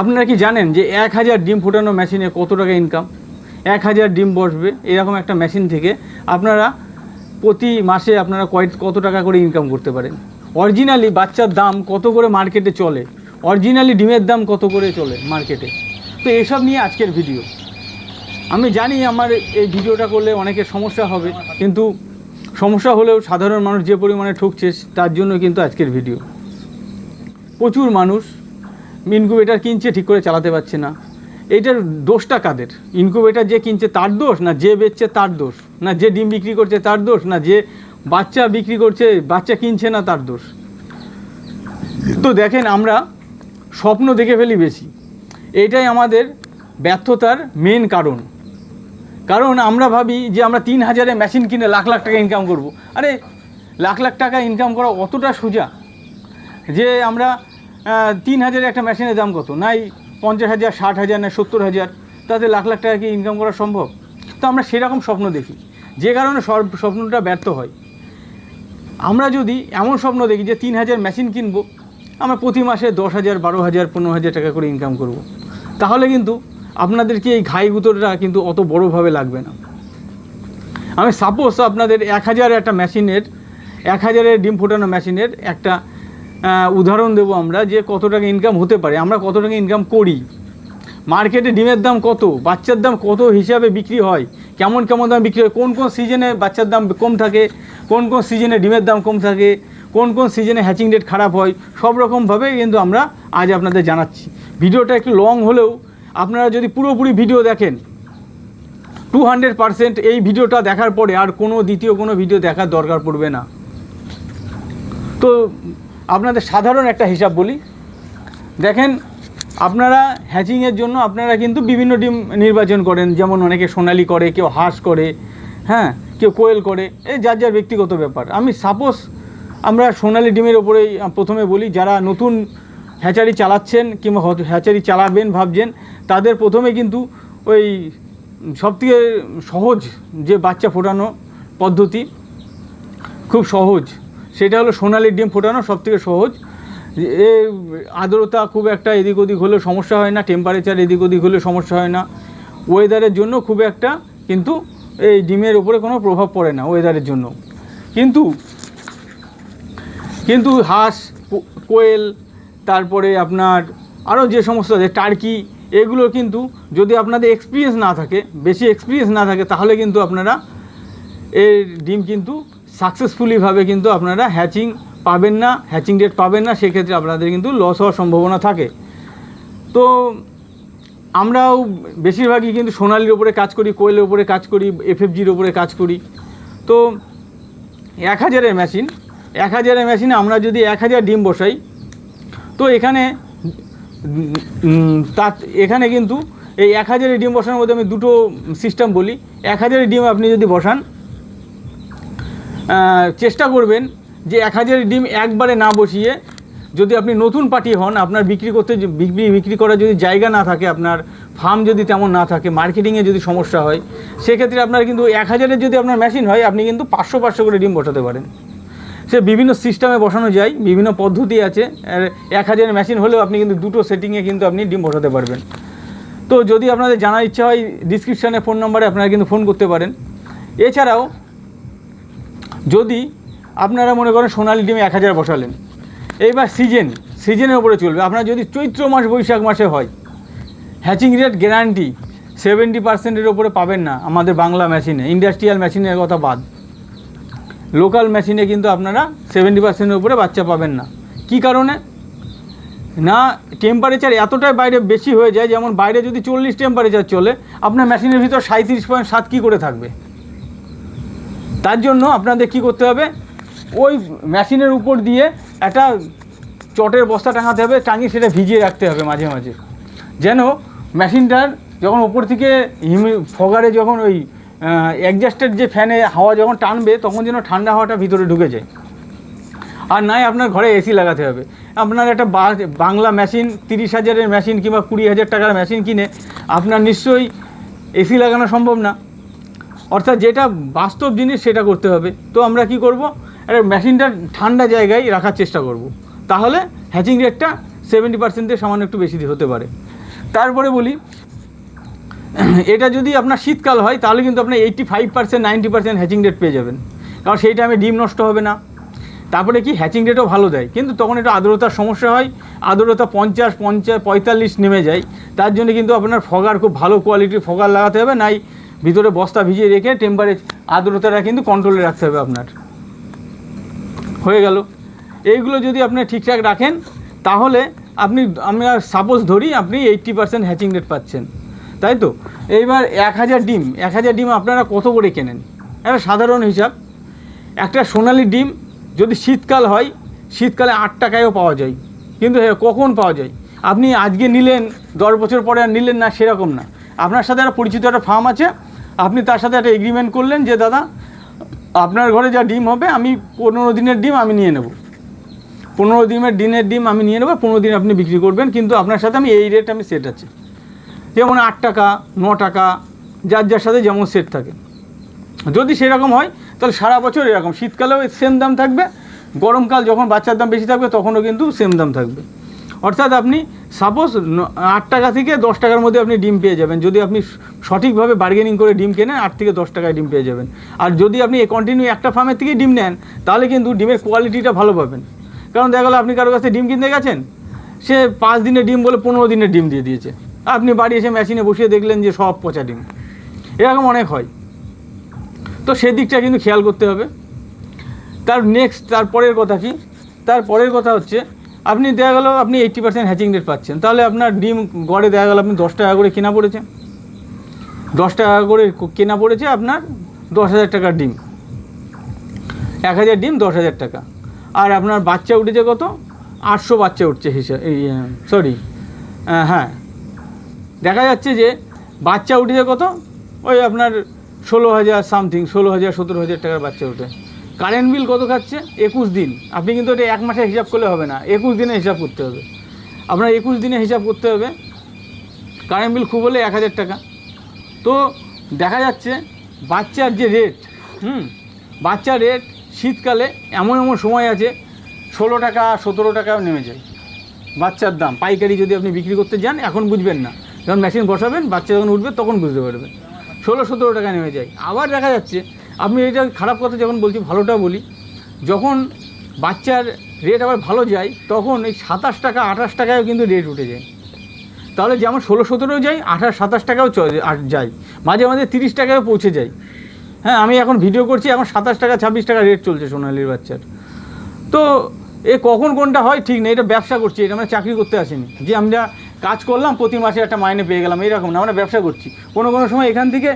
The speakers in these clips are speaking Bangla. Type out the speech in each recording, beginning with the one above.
আপনারা কি জানেন যে এক হাজার ডিম ফোটানো মেশিনে কত টাকা ইনকাম এক হাজার ডিম বসবে, এরকম একটা মেশিন থেকে আপনারা প্রতি মাসে আপনারা কয়, কত টাকা করে ইনকাম করতে পারেন? অরিজিনালি বাচ্চার দাম কত করে মার্কেটে চলে? অরিজিনালি ডিমের দাম কত করে চলে মার্কেটে তো এসব নিয়ে আজকের ভিডিও আমি জানি আমার এই ভিডিওটা করলে অনেকের সমস্যা হবে, কিন্তু সমস্যা হলেও সাধারণ মানুষ যে পরিমাণে ঠকছে, তার জন্য কিন্তু আজকের ভিডিও প্রচুর মানুষ ইনকুবেটার কিনছে, ঠিক করে চালাতে পারছে না। এইটার দোষটা কাদের? ইনকুবেটার যে কিনছে তার দোষ না যে বেচছে তার দোষ? না যে ডিম বিক্রি করছে তার দোষ? না যে বাচ্চা বিক্রি করছে, বাচ্চা কিনছে না তার দোষ? তো দেখেন আমরা স্বপ্ন দেখে ফেলি বেশি। এটাই আমাদের ব্যর্থতার মেন কারণ। কারণ আমরা ভাবি যে আমরা তিন হাজারে মেশিন কিনে লাখ লাখ টাকা ইনকাম করব। আরে, লাখ লাখ টাকা ইনকাম করা অতটা সোজা। যে আমরা তিন হাজারে একটা মেশিনের দাম কত? নাই পঞ্চাশ হাজার, ষাট হাজার না সত্তর হাজার। তাতে লাখ লাখ টাকা কি ইনকাম করা সম্ভব? তো আমরা সেরকম স্বপ্ন দেখি। যে কারণে সব- স্বপ্নটা ব্যর্থ হয়। আমরা যদি এমন স্বপ্ন দেখি যে তিন হাজার মেশিন কিনবো, আমরা প্রতি মাসে দশ হাজার, বারো হাজার, পনেরো হাজার টাকা করে ইনকাম করব। তাহলে কিন্তু আপনাদেরকে এই ঘাই গুঁতোটা কিন্তু অত বড়োভাবে লাগবে না। আমি সাপোজ আপনাদের এক হাজার একটা মেশিনের এক হাজারের ডিম ফোটানো মেশিনের একটা উদাহরণ দেবো আমরা যে কত টাকা ইনকাম হতে পারে। আমরা কত টাকা ইনকাম করি? মার্কেটে ডিমের দাম কত? বাচ্চার দাম কত হিসাবে বিক্রি হয়? কেমন কেমন দাম বিক্রি হয়? কোন কোন সিজনে বাচ্চার দাম কম থাকে? কোন কোন সিজনে ডিমের দাম কম থাকে? কোন কোন সিজনে হ্যাচিং রেট খারাপ হয়? সব রকমভাবে কিন্তু আমরা আজ আপনাদের জানাচ্ছি। ভিডিওটা একটু লং হলেও আপনারা যদি পুরোপুরি ভিডিও দেখেন টু হান্ড্রেড এই ভিডিওটা দেখার পরে আর কোনো দ্বিতীয় কোনো ভিডিও দেখার দরকার পড়বে না। তো আপনাদের সাধারণ একটা হিসাব বলি। দেখেন, আপনারা হ্যাচিংয়ের জন্য আপনারা কিন্তু বিভিন্ন ডিম নির্বাচন করেন। যেমন অনেকে সোনালি করে, কেউ হাঁস করে হ্যাঁ কেউ কোয়েল করে। এই যার যার ব্যক্তিগত ব্যাপার। আমি সাপোজ আমরা সোনালি ডিমের ওপরেই প্রথমে বলি, যারা নতুন হ্যাচারি চালাচ্ছেন কিংবা হ্যাচারি চালাবেন ভাবছেন, তাদের প্রথমে কিন্তু ওই সবথেকে সহজ যে বাচ্চা ফোটানো পদ্ধতি, খুব সহজ। সেটা হলো সোনালি ডিম ফোটানো সব থেকে সহজ। এ, আর্দ্রতা খুব একটা এদিক ওদিক হলেও সমস্যা হয় না টেম্পারেচার এদিক ওদিক হলেও সমস্যা হয় না। ওয়েদারের জন্য খুব একটা কিন্তু এই ডিমের উপরে কোনো প্রভাব পড়ে না ওয়েদারের জন্য। কিন্তু কিন্তু হাঁস কোয়েল, তারপরে আপনার আরও যে সমস্ত আছে টার্কি এগুলো কিন্তু যদি আপনাদের এক্সপিরিয়েন্স না থাকে, বেশি এক্সপিরিয়েন্স না থাকে, তাহলে কিন্তু আপনারা এর ডিম কিন্তু সাকসেসফুলিভাবে কিন্তু আপনারা হ্যাচিং পাবেন না হ্যাচিং ডেট পাবেন না, সেক্ষেত্রে আপনাদের কিন্তু লস হওয়ার সম্ভাবনা থাকে। তো আমরাও বেশিরভাগই কিন্তু সোনালির ওপরে কাজ করি, কোয়েলের ওপরে কাজ করি, এফএফজির ওপরে কাজ করি। তো এক হাজারের মেশিন এক হাজারের মেশিনে আমরা যদি এক হাজার ডিম বসাই, তো এখানে তার এখানে কিন্তু এই এক হাজারের ডিম বসানোর মধ্যে আমি দুটো সিস্টেম বলি। এক হাজারের ডিম আপনি যদি বসান চেষ্টা করবেন যে এক হাজারের ডিম একবারে না বসিয়ে যদি আপনি নতুন পার্টি হন, আপনার বিক্রি করতে বিক্রি বিক্রি করার যদি জায়গা না থাকে, আপনার ফার্ম যদি তেমন না থাকে, মার্কেটিংয়ে যদি সমস্যা হয়, সেক্ষেত্রে আপনার কিন্তু এক হাজারের যদি আপনার মেশিন হয়, আপনি কিন্তু পাঁচশো পাঁচশো করে ডিম বসাতে পারেন। সে বিভিন্ন সিস্টেমে বসানো যায়, বিভিন্ন পদ্ধতি আছে এক হাজারের মেশিন হলেও আপনি কিন্তু দুটো সেটিংয়ে কিন্তু আপনি ডিম বসাতে পারবেন। তো যদি আপনাদের জানার ইচ্ছা হয় ডিসক্রিপশানে ফোন নম্বরে আপনারা কিন্তু ফোন করতে পারেন। এছাড়াও যদি আপনারা মনে করেন সোনালি ডিমে এক হাজার বসালেন, এইবার সিজন, সিজনের উপরে চলবে। আপনার যদি চৈত্র মাস, বৈশাখ মাসে হয় হ্যাচিং রেট গ্যারান্টি সেভেন্টি পার্সেন্টের ওপরে পাবেন না আমাদের বাংলা মেশিনে ইন্ডাস্ট্রিয়াল মেশিনের কথা বাদ। লোকাল মেশিনে কিন্তু আপনারা সেভেন্টি পার্সেন্টের উপরে বাচ্চা পাবেন না। কি কারণে? না টেম্পারেচার এতটাই বাইরে বেশি হয়ে যায়, যেমন বাইরে যদি চল্লিশ টেম্পারেচার চলে, আপনার মেশিনের ভিতর সাঁত্রিশ পয়েন্ট সাত কী করে থাকবে? তার জন্য আপনাদের কি করতে হবে? ওই মেশিনের উপর দিয়ে একটা চটের বস্তা টাঙাতে হবে, টাঙিয়ে সেটা ভিজিয়ে রাখতে হবে মাঝে মাঝে। যেন মেশিনটার যখন ওপর থেকে হিমি, ফগারে যখন ওই অ্যাডজাস্টের যে ফ্যানে হাওয়া যখন টানবে, তখন যেন ঠান্ডা হাওয়াটা ভিতরে ঢুকে যায়। আর নাই আপনার ঘরে এসি লাগাতে হবে। আপনার একটা বাংলা মেশিন তিরিশ হাজারের মেশিন কিংবা কুড়ি হাজার টাকার মেশিন কিনে আপনার নিশ্চয়ই এসি লাগানো সম্ভব না। অর্থাৎ যেটা বাস্তব জিনিস সেটা করতে হবে। তো আমরা কি করব? একটা মেশিনটা ঠান্ডা জায়গায় রাখার চেষ্টা করব। তাহলে হ্যাচিং রেটটা সেভেন্টি পার্সেন্টের সামান্য একটু বেশি হতে পারে। তারপরে বলি, এটা যদি আপনার শীতকাল হয়, তাহলে কিন্তু আপনি eighty five percent ninety percent hatching rate পেয়ে যাবেন। কারণ সেই টাইমে ডিম নষ্ট হবে না। তারপরে কি হ্যাচিং রেটও ভালো দেয়। কিন্তু তখন একটু আর্দ্রতার সমস্যা হয়, আর্দ্রতা পঞ্চাশ পঞ্চাশ পঁয়তাল্লিশ নেমে যায়। তার জন্য কিন্তু আপনার ফগার খুব ভালো কোয়ালিটির ফগার লাগাতে হবে, নাই ভিতরে বস্তা ভিজিয়ে রেখে টেম্পারে আর্দ্রতাটা কিন্তু কন্ট্রোলে রাখতে হবে আপনার। হয়ে গেল। এইগুলো যদি আপনি ঠিকঠাক রাখেন, তাহলে আপনি আমরা সাপোজ ধরি আপনি এইট্টি পার্সেন্ট হ্যাচিং রেট পাচ্ছেন। তাই তো? এইবার এক হাজার ডিম, এক হাজার ডিম আপনারা কত করে কেনেন? একটা সাধারণ হিসাব। একটা সোনালি ডিম যদি শীতকাল হয়, শীতকালে আট টাকায়ও পাওয়া যায়। কিন্তু কখন পাওয়া যায়? আপনি আজকে নিলেন, দশ বছর পরে আর নিলেন না, সেরকম না। আপনার সাথে একটা পরিচিত একটা ফার্ম আছে আপনি তার সাথে একটা এগ্রিমেন্ট করলেন যে, দাদা, আপনার ঘরে যা ডিম হবে, আমি পনেরো দিনের ডিম আমি নিয়ে নেব। পনেরো দিনের দিনের ডিম আমি নিয়ে নেব, পনেরো দিন আপনি বিক্রি করবেন, কিন্তু আপনার সাথে আমি এই রেট আমি সেট আছি। যেমন আট টাকা, ন টাকা, যার যার সাথে যেমন সেট থাকে। যদি সেরকম হয়, তাহলে সারা বছর এরকম। শীতকালেও সেম দাম থাকবে, গরমকাল যখন বাচ্চার দাম বেশি থাকবে, তখনও কিন্তু সেম দাম থাকবে। অর্থাৎ আপনি সাপোজ আট টাকা থেকে দশ টাকার মধ্যে আপনি ডিম পেয়ে যাবেন। যদি আপনি সঠিকভাবে বার্গেনিং করে ডিম কেনেন, আট থেকে দশ টাকায় ডিম পেয়ে যাবেন। আর যদি আপনি কন্টিনিউ একটা ফার্মের থেকে ডিম নেন, তাহলে কিন্তু ডিমের কোয়ালিটিটা ভালো পাবেন। কারণ দেখা গেলো আপনি কারও কাছে ডিম কিনতে গেছেন, সে পাঁচ দিনের ডিম বলে পনেরো দিনের ডিম দিয়ে দিয়েছে। আপনি বাড়ি এসে মেশিনে বসিয়ে দেখলেন যে সব পচা ডিম। এরকম অনেক হয়। তো সেদিকটা কিন্তু খেয়াল করতে হবে। তার নেক্সট তারপরের কথা কি? তারপরের কথা হচ্ছে আপনি দেখা গেলো, আপনি এইট্টি পার্সেন্ট হ্যাচিং রেট পাচ্ছেন। তাহলে আপনার ডিম গড়ে দেখা গেলো, আপনি দশ টাকা করে কেনা পড়েছে। দশ টাকা করে কেনা পড়েছে আপনার দশ হাজার টাকার ডিম। এক হাজার ডিম, দশ হাজার টাকা। আর আপনার বাচ্চা উঠেছে কত? আটশো বাচ্চা উঠছে হিসাব সরি হ্যাঁ। দেখা যাচ্ছে যে বাচ্চা উঠেছে কত? ওই আপনার ষোলো হাজার সামথিং ষোলো হাজার সতেরো হাজার টাকার বাচ্চা ওঠে কারেন্ট বিল কত খাচ্ছে? একুশ দিন। আপনি কিন্তু এটা এক মাসে হিসাব করলে হবে না। একুশ দিনে হিসাব করতে হবে। আপনার একুশ দিনে হিসাব করতে হবে। কারেন্ট বিল খুব হলে এক হাজার টাকা। তো দেখা যাচ্ছে বাচ্চার যে রেট হুম, বাচ্চার রেট শীতকালে এমন এমন সময় আছে, ষোলো টাকা, সতেরো টাকাও নেমে যায়। বাচ্চার দাম। পাইকারি যদি আপনি বিক্রি করতে যান, এখন বুঝবেন না। যখন মেশিন বসাবেন, বাচ্চা যখন উঠবে, তখন বুঝতে পারবেন ষোলো, সতেরো টাকা নেমে যায়। আবার দেখা যাচ্ছে আপনি এটা খারাপ কথা যখন বলছি, ভালোটা বলি, যখন বাচ্চার রেট আবার ভালো যায়, তখন এই সাতাশ টাকা, আঠাশ টাকায়ও কিন্তু রেট উঠে যায়। তাহলে যেমন ষোলো সতেরো যায়, আঠাশ, সাতাশ টাকাও যায়। মাঝে মাঝে তিরিশ টাকায়ও পৌঁছে যায়। হ্যাঁ আমি এখন ভিডিও করছি, এখন সাতাশ টাকা, ছাব্বিশ টাকা রেট চলছে সোনালির বাচ্চার। তো এ কখন কোনটা হয় ঠিক নেই, এটা ব্যবসা করছি, এটা আমরা চাকরি করতে আসিনি। যে আমরা কাজ করলাম, প্রতি মাসে একটা মাইনে পেয়ে গেলাম এরকম না, আমরা ব্যবসা করছি। কোনো কোনো সময় এখান থেকে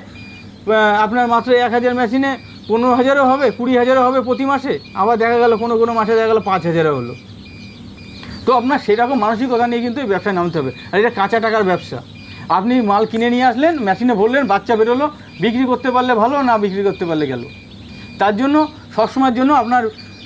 আপনার মাত্র এক হাজার মেশিনে পনেরো হাজারও হবে, কুড়ি হাজারও হবে প্রতি মাসে। আবার দেখা গেল কোনো কোনো মাসে দেখা গেলো পাঁচ হাজারও হলো। তো আপনার সেরকম মানসিকতা নিয়ে কিন্তু এই ব্যবসায় নামতে হবে। আর এটা কাঁচা টাকার ব্যবসা। আপনি মাল কিনে নিয়ে আসলেন মেশিনে ভরলেন, বাচ্চা বেরোলো, বিক্রি করতে পারলে ভালো, না বিক্রি করতে পারলে গেল। তার জন্য, সবসময়ের জন্য আপনার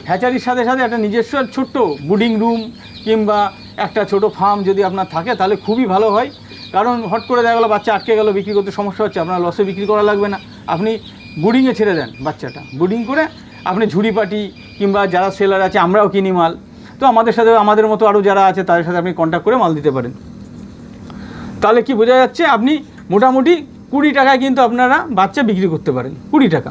হ্যাচারির সাথে সাথে একটা নিজস্ব ছোট্ট বুডিং রুম কিংবা একটা ছোট ফার্ম যদি আপনার থাকে, তাহলে খুবই ভালো হয়। কারণ হট করে দেখা গেলো, বাচ্চা আটকে গেলো, বিক্রি করতে সমস্যা হচ্ছে, আপনার লসে বিক্রি করা লাগবে না। আপনি বুডিংয়ে ছেড়ে দেন বাচ্চাটা। বুডিং করে আপনি ঝুড়ি পাটি কিংবা যারা সেলার আছে, আমরাও কিনি মাল। তো আমাদের সাথে আমাদের মতো আরও যারা আছে, তাদের সাথে আপনি কন্ট্যাক্ট করে মাল দিতে পারেন। তাহলে কি বোঝা যাচ্ছে, আপনি মোটামুটি কুড়ি টাকায় কিন্তু আপনারা বাচ্চা বিক্রি করতে পারেন। কুড়ি টাকা।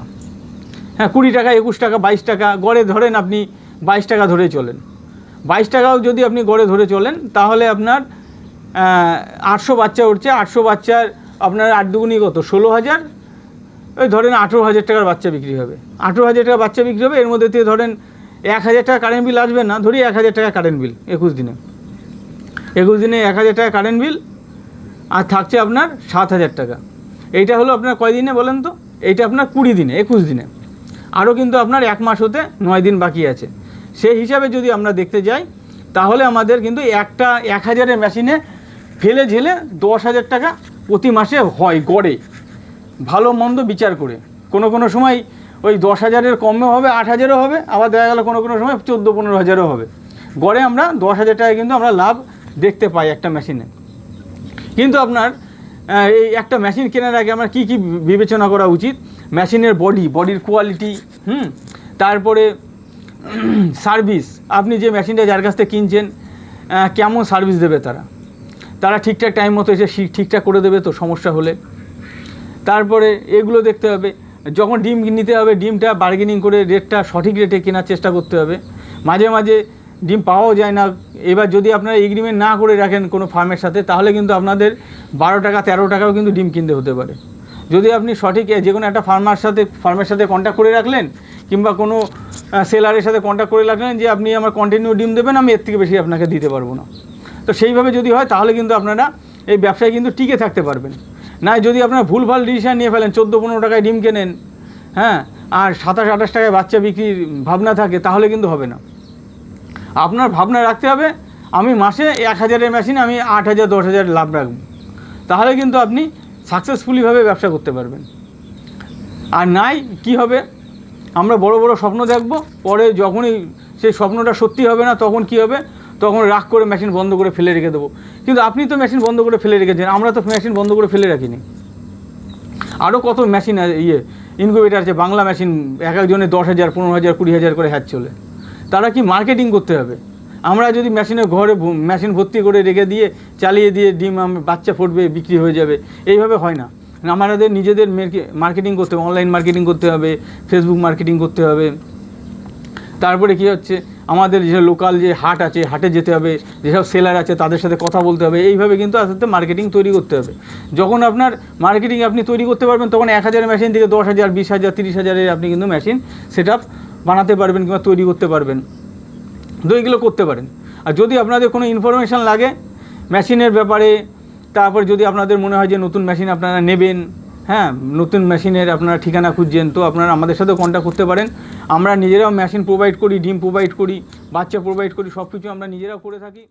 হ্যাঁ কুড়ি টাকা, একুশ টাকা, বাইশ টাকা, গড়ে ধরেন আপনি বাইশ টাকা ধরে চলেন। বাইশ টাকাও যদি আপনি গড়ে ধরে চলেন, তাহলে আপনার আটশো বাচ্চা উঠছে, আটশো বাচ্চার আপনার আট দুগুনি কত? ষোলো হাজার? ওই ধরেন আঠেরো হাজার টাকার বাচ্চা বিক্রি হবে। আঠেরো হাজার টাকা বাচ্চা বিক্রি হবে, এর মধ্যে থেকে ধরেন এক হাজার টাকা কারেন্ট বিল আসবে না, ধরি এক হাজার টাকা কারেন্ট বিল একুশ দিনে। একুশ দিনে এক হাজার টাকা কারেন্ট বিল আর থাকছে আপনার সাত হাজার টাকা। এইটা হলো আপনার কয় দিনে বলেন তো? এইটা আপনার কুড়ি দিনে, একুশ দিনে। আরও কিন্তু আপনার এক মাস হতে নয় দিন বাকি আছে। সেই হিসাবে যদি আমরা দেখতে যাই, তাহলে আমাদের কিন্তু একটা এক হাজারের মেশিনে ফেলে ঝেলে দশ হাজার টাকা প্রতি মাসে হয় গড়ে। ভালো মন্দ বিচার করে। কোনো কোনো সময় ওই দশ হাজারের কমেও হবে, আট হাজারও হবে, আবার দেখা গেলো কোনো কোনো সময় চোদ্দ পনেরো হাজারও হবে। গড়ে আমরা দশ হাজার টাকা কিন্তু আমরা লাভ দেখতে পাই একটা মেশিনে। কিন্তু আপনার এই একটা মেশিন কেনার আগে আমার কি কি বিবেচনা করা উচিত? মেশিনের বডি, বডির কোয়ালিটি হুম? তারপরে সার্ভিস আপনি যে মেশিনটা যার কাছ থেকে কিনছেন কেমন সার্ভিস দেবে তারা? তারা ঠিকঠাক টাইম মতো এসে ঠিকঠাক করে দেবে তো, সমস্যা হলে। তারপরে এগুলো দেখতে হবে, যখন ডিম নিতে হবে, ডিমটা বার্গেনিং করে রেটটা সঠিক রেটে কেনার চেষ্টা করতে হবে। মাঝে মাঝে ডিম পাওয়াও যায় না। এবার যদি আপনারা এগ্রিমেন্ট না করে রাখেন কোনো ফার্মের সাথে, তাহলে কিন্তু আপনাদের বারো টাকা, তেরো টাকাও কিন্তু ডিম কিনতে হতে পারে। যদি আপনি সঠিক যে কোনো একটা ফার্মার সাথে ফার্মের সাথে কন্ট্যাক্ট করে রাখলেন, কিংবা কোনো সেলারের সাথে কন্ট্যাক্ট করে রাখলেন যে, আপনি আমার কন্টিনিউ ডিম দেবেন, আমি এর থেকে বেশি আপনাকে দিতে পারব না। তো সেইভাবে যদি হয়, তাহলে কিন্তু আপনারা এই ব্যবসায় কিন্তু টিকে থাকতে পারবেন। না যদি আপনারা ভুলভাল ডিসিশান নিয়ে ফেলেন, চোদ্দ পনেরো টাকায় ডিম কেনেন হ্যাঁ আর সাতাশ আঠাশ টাকায় বাচ্চা বিক্রির ভাবনা থাকে, তাহলে কিন্তু হবে না। আপনার ভাবনা রাখতে হবে, আমি মাসে এক হাজারের মেশিনে আমি আট হাজার, দশ হাজার লাভ রাখব। তাহলে কিন্তু আপনি সাকসেসফুলিভাবে ব্যবসা করতে পারবেন। আর নাই কি হবে? আমরা বড় বড় স্বপ্ন দেখব, পরে যখনই সেই স্বপ্নটা সত্যি হবে না, তখন কি হবে? তখন রাগ করে মেশিন বন্ধ করে ফেলে রেখে দেবো। কিন্তু আপনি তো মেশিন বন্ধ করে ফেলে রেখেছেন, আমরা তো মেশিন বন্ধ করে ফেলে রাখিনি। আরও কত মেশিন ইয়ে ইনকিউবেটার আছে, বাংলা মেশিন এক একজনের দশ হাজার, পনেরো হাজার, কুড়ি হাজার করে হ্যাচ চলে। তারা কি মার্কেটিং করতে হবে? আমরা যদি মেশিনের ঘরে মেশিন ভর্তি করে রেখে দিয়ে, চালিয়ে দিয়ে ডিম বাচ্চা ফুটবে, বিক্রি হয়ে যাবে, এইভাবে হয় না। আমাদের নিজেদের মার্কেটিং করতে হবে অনলাইন মার্কেটিং করতে হবে ফেসবুক মার্কেটিং করতে হবে। তারপরে কি হচ্ছে? আমাদের যে লোকাল যে হাট আছে, হাটে যেতে হবে, যেসব সেলার আছে তাদের সাথে কথা বলতে হবে, এইভাবে কিন্তু আস্তে আস্তে মার্কেটিং তৈরি করতে হবে। যখন আপনার মার্কেটিং আপনি তৈরি করতে পারবেন, তখন এক হাজার মেশিন থেকে দশ হাজার, বিশ হাজার, তিরিশ হাজারের আপনি কিন্তু মেশিন সেট বানাতে পারবেন কিংবা তৈরি করতে পারবেন। তো এইগুলো করতে পারেন। আর যদি আপনাদের কোনো ইনফরমেশান লাগে মেশিনের ব্যাপারে, তারপর যদি আপনাদের মনে হয় যে নতুন মেশিন আপনারা নেবেন হ্যাঁ নতুন মেশিনের আপনারা ঠিকানা খুঁজছেন, তো আপনারা আমাদের সাথেও কন্ট্যাক্ট করতে পারেন। আমরা নিজেরাও মেশিন প্রোভাইড করি, ডিম প্রোভাইড করি, বাচ্চা প্রোভাইড করি সব কিছু আমরা নিজেরাও করে থাকি।